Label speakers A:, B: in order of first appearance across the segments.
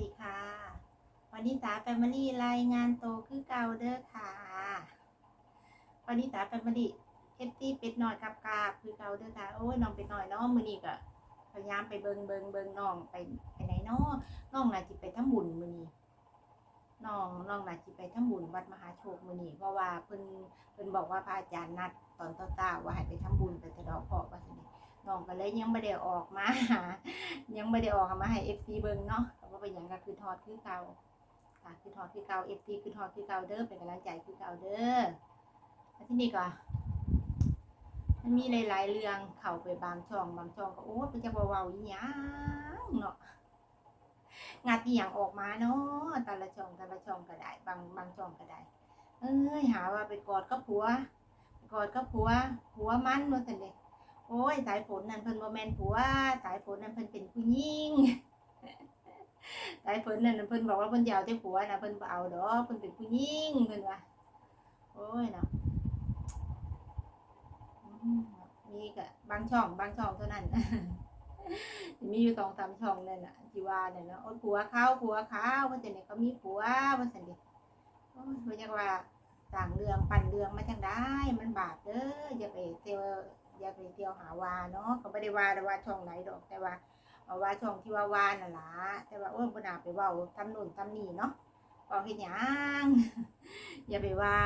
A: ดีค่ะ วันนี้ตาแฟมิลี่รายงานโตคือเก่าเด้อค่ะวันนี้ตาแฟมิลี่เอฟซีเป็ดหน่อยกับกาบคือเก่าเด้อค่ะโอ้ยน้องเป็ดหน่อยเนาะมื้อนี้ก็พยายามไปเบิงเบิงเบิงน้องไปไปไหนเนาะน้องน่าจิไปทำบุญมื้อนี้น้องน้องน่าจิไปทำบุญวัดมหาโชคมื้อนี้เพราะว่าเพิ่นเพิ่นบอกว่าพระอาจารย์นัดตอนเช้าๆว่าให้ไปทำบุญไปสะดาะเคราะห์ว่าซั่ น้องก็เลยยังไม่ได้ออกมา ยังไม่ได้ออกมาให้ FC เบิ่งเนาะแต่ว่าเป็นหยังก็คือทอดคือเก่าค่ะคือทอดคือเก่า FC คือทอดคือเก่าเด้อเป็นกำลังใจคือเก่าเด้อแล้วที่นี่ก็มันมีหลาย ๆ เรื่องเข้าไปบางช่องบางช่องก็โอ้เป็นจะเว้าๆอีหยังเนาะงัดอีหยังออกมาเนาะแต่ละช่องแต่ละช่องก็ได้ บางบางช่องก็ได้ เอ้ยหาว่าไปกอดกับผัวกอดกับผัวผัวมันว่าซั่นเด้ โอ้ยสายฝนนั่นเพิ่นบ่แม่นผัวสายฝนนั่นเพิ่นเป็นผู้หญิงสายฝนนั่นเพิ่นบอกว่าเพิ่นจะเอาแต่ผัวนะเพิ่นบ่เอาดอกเพิ่นเป็นผู้หญิงเพิ่นว่าโอ้ยเนาะมีก็บางช่องบางช่องเท่านั้นมีอยู่สองสามช่องนั่นน่ะที่ว่านั่นเนาะโอ้ผัวเขาผัวเขาว่าแต่เนี่ยเขามีผัวว่าซั่นเด้โอ้ยเพิ่นจักว่าต่างเรื่องปั่นเรื่องมาจังได้มันบาปเด้ออย่าไปเที่ยว อย่าไปเที่ยวหาว่าเนาะก็บ่ได้ว่าแต่ว่าช่องไหนดอกแต่ว่าว่าช่องที่ว่าวานน่ะล่ะแต่ว่าโอ้ยบ่น่าไปว้าทำนู่นทำนี่เนาะเว้าเฮ็ดหยังอย่าไปว่า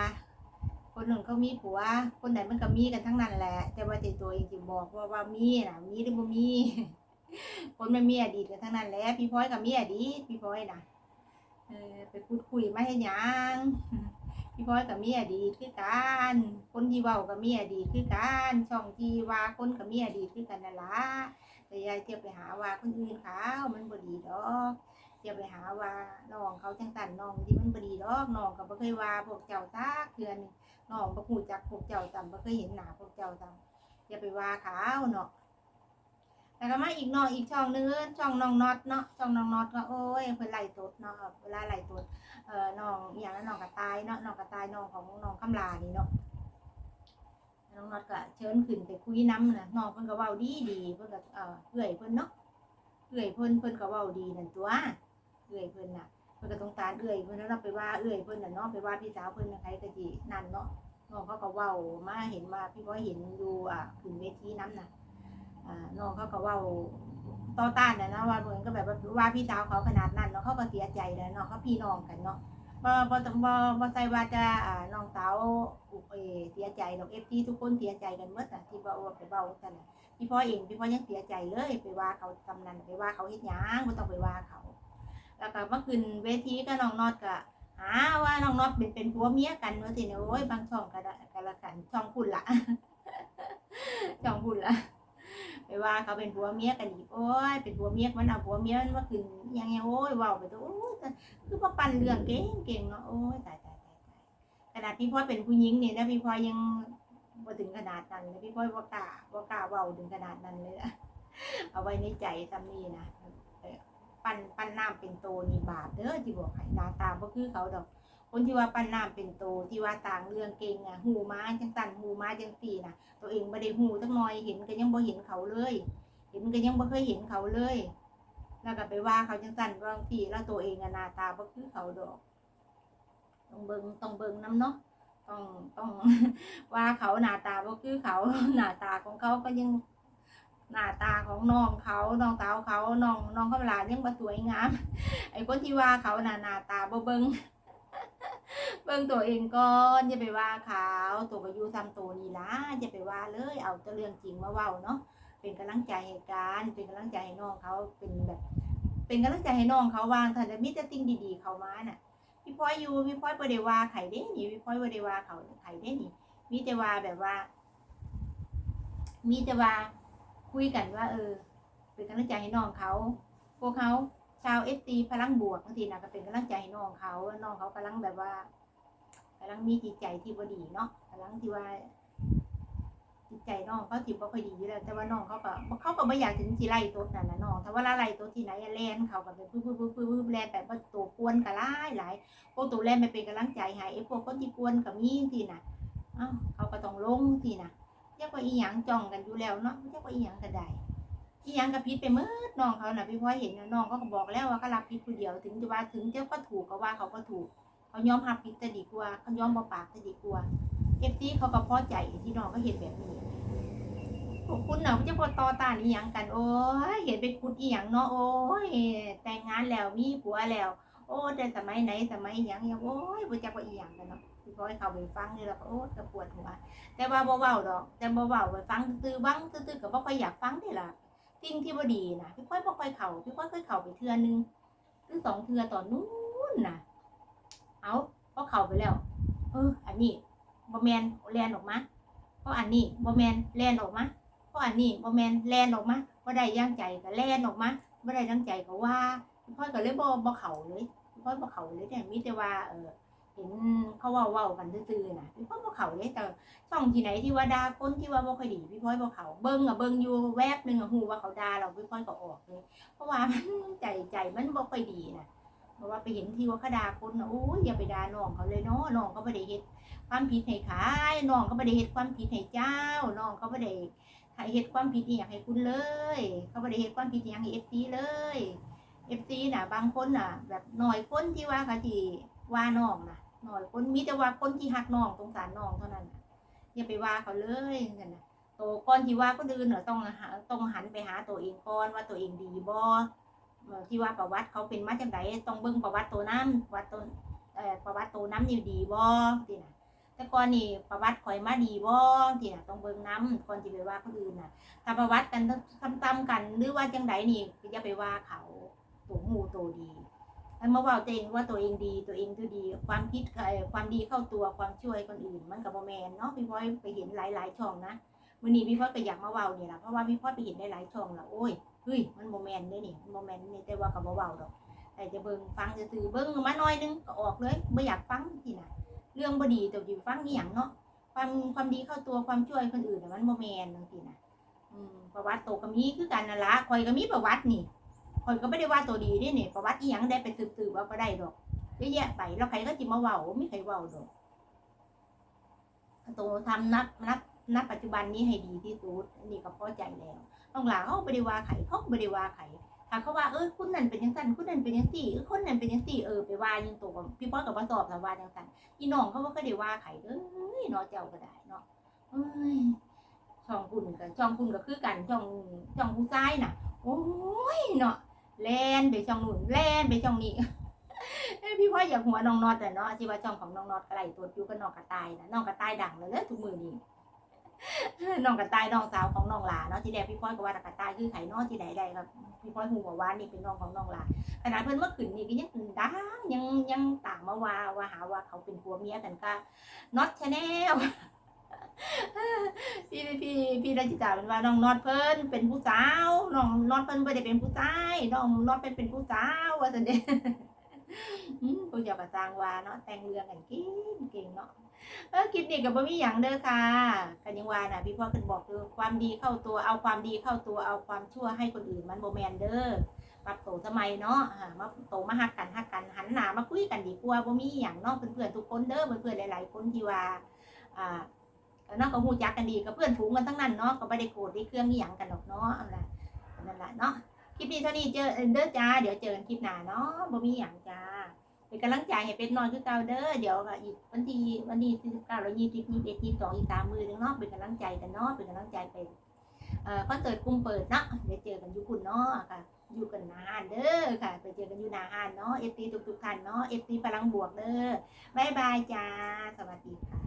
A: คนหนึ่งเขามีผัว คนไหนมันก็มีกันทั้งนั้นแหละ แต่ว่าแต่ตัวเองสิบอกว่าว่ามีนะมีหรือบ่มี คนมันมีอดีตกันทั้งนั้นแหละพี่พลอยก็มีอดีตพี่พลอยนะเออไปพูดคุยมาเฮ็ดหยัง พี่พลอยก็มีอดีคือกันคนที่เว้าก็มีอดีคือกันช่องที่ว่าคนก็มีอดีคือกันนั่นละแต่ยาเที่ยวไปหาว่าคนอื่นเขามันบ่ดีดอกเที่ยวไปหาว่าน้องเขาจังสันน้องที่มันบ่ดีดอกน้องก็บ่เคยว่าพวกเจ้าซักเทื่อนึงน้องบ่ฮู้จักพวกเจ้าจำบ่เคยเห็นหน้าพวกเจ้าจำอย่าไปว่าเขาเนาะ แล้วก็มาอีกเนาะอีกช่องนึงช่องน้องน็อตเนาะช่องน้องน็อตก็โอ้ยเพิ่นไหลตดเนาะเวลาไหลตดเอ่อน้องอีหยังนะน้องกระต่ายเนาะน้องกระต่ายน้องของน้องคำลานี่เนาะน้องน็อตก็เชิญขึ้นไปคุยน้ำนะน้องเพิ่นก็เว้าดีดีเพิ่นก็เอ่อเอื่อยเพิ่นเนาะเอื่อยเพิ่นเพิ่นก็เว้าดีนั่นตัวเอื่อยเพิ่นน่ะเพิ่นก็ต้องการเอื่อยเพิ่นแล้วเราไปว่าเอื่อยเพิ่นน่ะเนาะไปว่าพี่สาวเพิ่นน่ะใครก็สินั่นเนาะน้องเขาก็เว้ามาเห็นว่าพี่ก็เห็นอยู่อะขึ้นเวทีน้ำน่ะ น้องเขาก็ว้าต่อต้านนะนะว่าเหมือนก็แบบว่าว่าพี่สาวเขาขนาดนั้นเนาะเขาก็เสียใจแล้วเนาะเขาพี่น้องกันเนาะบ่บ่ต้องบ่บ่ใส่ว่าจะอ่าน้องสาวอุเอเสียใจดอก FT ทุกคนเสียใจกันหมดน่ะที่ว่าว่าไปเว้าซั่นพี่พ่อเองพี่พ่อยังเสียใจเลยไปว่าเขากำนันไปว่าเขาเฮ็ดหยังบ่ต้องไปว่าเขา แล้วก็เมื่อคืนเวทีก็น้องน็อตก็หาว่าน้องน็อตเป็นเป็นผัวเมียกันว่าสิเนี่ยโอ้ยบางช่องก็ได้ก็ละกันช่องคุณล่ะ ช่องคุณล่ะ ไป ว่าเขาเป็นผัวเมียกันอีกโอ้ยเป็นผัวเมียมันเอาผัวเมียมันมาขึ้นยังไงโอ้ยว้าไปตัวโอ้ยคือพอปั่นเรื่องเก่งเก่งเนาะโอ้ยตายตายตายตายขนาดพี่พ่อเป็นผู้หญิงเนี่ยนะพี่พ่อยังบ่ถึงขนาดนั้นเลยพี่พ่อยบ่กล้าบ่กล้าเว้าถึงขนาดนั้นเลยนะเอาไว้ในใจซ้ำนี่นะปั่นปั่นน้ำเป็นโตนี่บาปเด้อที่บอกให้น้าตาบ่คือเขาดอก คนที่ว่าปั่นน้ำเป็นโตที่ว่าต่างเรื่องเก่งอะหูม้าจังสั่นหูม้าจังสี่น่ะ ตัวเองบ่ได้หูจักหน่อยเห็นก็ยังบ่เห็นเขาเลย เห็นก็ยังบ่เคยเห็นเขาเลยแล้วก็ไปว่าเขาจังสั่นบางทีแล้วตัวเองอะหน้าตาบ่คือเขาดอกต้องเบิงต้องเบิงน้ำเนาะต้องต้องว่าเขาหน้าตาบ่คือเขาหน้าตาของเขาก็ยังหน้าตาของน้องเขา น้องสาวเขา น้องน้องเขาเวลายังบ่สวยงาม ไอ้คนที่ว่าเขาน่ะหน้าตาบ่เบิง บิ่งตัวเองก่อนอย่าไปว่าเขาตัวก็อยู่ซ้ำตัวนี่ล่ะอย่าไปว่าเลยเอาแต่เรื่องจริงมาเว้าเนาะเป็นกำลังใจให้กันเป็นกำลังใจให้น้องเขาเป็นแบบ เป็นกำลังใจให้น้องเขาวางแต่มีแต่สิ่งดีๆเขามาน่ะพี่พลอยอยู่พี่พลอยบ่ได้ว่าไข่เด้นี่พี่พลอยบ่ได้ว่าเขาไข่เด้นี่มีแต่ว่าแบบว่า มีแต่ว่าคุยกันว่า เออ เป็นกำลังใจให้น้องเขาพวกเขาชาวเอสตีพลังบวกบางทีนะก็เป็นกำลังใจให้น้องเขาน้องเขากำลังแบบว่า กำลังมีจิตใจที่บ่ดีเนาะกำลังที่ว่า จิตใจน้องเขาจิตบ่ค่อยดีอยู่แล้ว แต่ว่าน้องเขาก็เขาก็ไม่อยากถึงสิไล่ตัวนั่นน่ะน้องถ้าว่าไล่ตัวที่ไหนอะแล่นเขาก็เป็นปึ๊บปึ๊บปึ๊บปึ๊บแล่นแบบว่าตัวกวนก็หลายหลายพวกตัวแล่นไม่เป็นกำลังใจให้ไอ้พวกคนที่กวนก็มีสิน่ะเอ้าเขาก็ต้องลงสิน่ะเรียกว่าอีหยังจ้องกันอยู่แล้วเนาะเรียกว่าอีหยังก็ได้อีหยังกับพิษไปเมื่อน้องเขาน่ะพี่พลอยเห็นน้องเขาก็บอกแล้วว่าเขารับผิดผู้เดียวถึงจะว่าถึงเจะก็ถูกก็ว่าเขาก็ถูก เขายอมรับผิดจะดีกว่าเขายอมบ่ปากจะดีกว่าเอฟซีเขาก็พอใจที่น้องก็เห็นแบบนี้พวกคุณเนาะจะพอต่อตานอีหยังกัน โอ้ยเห็นไปคุดอีหยังเนาะโอ้ยแต่งงานแล้วมีผัวแล้ว โอ้แต่สมัยไหนสมัยหยังยังโอ้ยบ่จักว่าอีหยังกันเนาะพี่พลอยเขาไปฟังนี่แล้วก็โอ้ยก็ปวดหัว แต่ว่าบ่เว้าดอก แต่บ่เว้าไปฟังซื่อบ้างซื่อๆก็บ่ค่อยอยากฟังเด้ล่ะสิ่งที่บ่ดีนะพี่ค่อยบ่ค่อยเข้าพี่ค่อยเคยเข้าไปเทื่อนึงหรือสองเทื่อตอนนู้นน่ะ เอาพอเข้าไปแล้ว เออ อันนี้บ่แมนแลนออกมาเพราะอันนี้บ่แมนแลนออกมาเพราะอันนี้บ่แมนแลนออกมาบ่ได้ย่างใจก็แลนออกมาบ่ได้ย่างใจก็ว่าพี่อยก็เลยบ่บ่เข้าเลยพี่อยบ่เข้าเลยเนี่ยมีแต่ว่า เออเห็นเขาว้าว้ากันซื่อๆนะพี่ค่อยบ่เข้าเลยแต่ช่องที่ไหนที่ว่าด่าคนที่ว่าบ่ค่อยดีพี่พ้อยบ่เขาเบิ่งอะเบิ่งอยู่แวบหนึงอะฮู้ว่าเขาด่าเราพี่พ้อยก็ออกเลยเพราะว่ามันใจใจมันบ่ค่อยดีน่ะ ราะว่าไปเห็นที่ว่าเขาด่าคนนะโอ้ยอย่าไปด่าน้องเขาเลยเนาะน้องเขาบ่ได้เฮ็ดความผิดให้ขายน้องเขาบ่ได้เฮ็ดความผิดให้เจ้าน้องเขาบ่ได้ให้เฮ็ดความผิดอีหยังให้คุณเลย เขาบ่ได้เฮ็ดความผิดอีหยังให้ FC เลย FC น่ะ บางคนน่ะ แบบหน้อยคนที่ว่าเขาที่ว่าน้องน่ะหน้อยคนมีแต่ว่าคนที่ฮักน้องสงสารน้องเท่านั้นอย่าไปว่าเขาเลยนั่นนะโตก่อนที่ว่าคนอื่นเนอะต้องต้องหันไปหาตัวเองก่อนว่าตัวเองดีบ่เอ่อ ที่ว่าประวัติเขาเป็นมาจังไดต้องเบิ่งประวัติตัวน้ำวัดตัวเอ่อประวัติตัวน้ำนี่ดีบ่ที่น่ะแต่ก่อนนี่ประวัติข่อยมาดีบ่ที่น่ะต้องเบิ่งน้ำก่อนที่ไปว่าคนอื่นน่ะ ถ้าประวัติกันซ้ำๆกันหรือว่าจังไดนี่อย่าไปว่าเขาตัวหมู่ตัวดีอันเมื่อว่าตัวเองว่าตัวเองดีตัวเองตัวดี ความคิดความดีเข้าตัวความช่วยคนอื่น มันกับบ่แมนเนาะพี่พ้อยไปเห็นหลายๆช่องนะวันนี้พี่พ้อยก็อยากมาเว้าเนี่ยแหละเพราะว่าพี่พ้อยไปเห็นหลายๆช่องแล้วโอ้ย เฮ้ยมันบ่แมนเด้นี่มันบ่แมนนี่แต่ว่าก็บ่เว้าดอกแต่จะเบิ่งฟังซื่อเบิ่งมาหน่อยนึงก็ออกเลยบ่อยากฟังที่น่ะเรื่องบดีแต่อยู่ฟังอีหยังเนาะความความดีเข้าตัวความช่วยคนอื่นมันบ่แมนจังซี่น่ะอืมประวัติโตก็มีคือกันนั่นละข่อยก็มีประวัตินี่ข่อยก็บ่ได้ว่าตัวดีเด้นี่ประวัติอีหยังได้ไปสืบๆว่าบ่ได้ดอกเยอะแยะไปแล้วใครก็จิมาเว้าไม่ใครเว้าดอกโตทำนับนับนับปัจจุบันนี้ให้ดีที่สุดอันนี้ก็พอใจแล้ว น้องหลาเขาบริวาไข่เขาบริวาไข่ถ้าเขาว่าเออคุณนั่นเป็นยังสันคุณนั่นเป็นยังสี่เออคนนั่นเป็นยังสี่เออไปว่ายังตัวกับพี่ป้อกับว่าสอบแต่ว่ายังสันพี่น้องเขาก็ได้ว่าไข่เอ้ยเนาะเจ้าก็ได้เนาะเอ้ยช่องคุณกับช่องคุณก็คือกันช่องช่องผู้ชายน่ะ โอ้ยเนาะแลนไปช่องนู่นแลนไปช่องนี้พี่พ่ออยากหัวน้องนอตแต่เนาะที่ว่าช่องของน้องนอตก็ไล่ตัวอยู่กับน้องกระต่ายนะน้องกระต่ายดังเลยเลยทุกมือนี้ น้องกระต่ายน้องสาวของน้องหลาเนาะที่แรกพี่พ่อยก็ว่ากระต่ายคือไข่นอที่ใดได้ครับพี่พ่อยหูบอกว่านี่เป็นน้องของน้องหลาขนาดเพิ่อนเมื่อคืนนี่ก็ยังดังยังยังต่างมาว่าว่าหาว่าเขาเป็นผัวเมียกันก็น็อตชาแนลพี่พี่พี่ราชิตาเป็นว่าน้องน็อตเพิ่นเป็นผู้สาวน้องน็อตเพิ่นไม่ได้เป็นผู้ชายน้องน็อตเป็นเป็นผู้สาวว่าสันเด อืมผู้เจ้าก็สร้างว่าเนาะแต่งเรื่องกันเก่งเก่งเนาะเออคลิปนี้ก็บ่มีหยังเด้อค่ะกันยังว่าน่ะพี่พ่อเพิ่นบอกคือความดีเข้าตัวเอาความดีเข้าตัวเอาความชั่วให้คนอื่นมันบ่แม่นเด้อปรับโตสมัยเนาะอ่ามาโตมาฮักกันฮักกันหันหน้ามาคุยกันดีกว่าบ่มีหยังเนาะเพื่อนๆทุกคนเด้อเพื่อนๆหลายๆคนที่ว่าอ่าก็เนาะก็ฮู้จักกันดีกับเพื่อนฝูงกันทั้งนั้นเนาะก็บ่ได้โกรธได้เครื่องอีหยังกันดอกเนาะเอาล่ะนั่นล่ะเนาะ ลิปนี้เท่านี้เจอเด้อจ้า เดี๋ยวเจอกันคลิปหน้าเนาะบ่มีหยังจ้า เป็นกำลังใจให้เป็ดนอนคือเก่าเด้อ เดี๋ยวก็อีกวันที่วันที่สิบเก้าแล้วยี่สิบยี่สิบเอ็ดยี่สิบสองอีกสามมือนึงเนาะ เป็นกำลังใจกันเนาะ เป็นกำลังใจไปเอ่อคอนเสิร์ตกลุ่มเปิดเนาะเดี๋ยวเจอกันอยู่คุณเนาะค่ะ อยู่กันหนาห้านเด้อค่ะ ไปเจอกันอยู่หนาหานเนาะเอฟซีทุกๆท่านเนาะเอฟซีพลังบวกเด้อบายบายจ้า สวัสดีค่ะ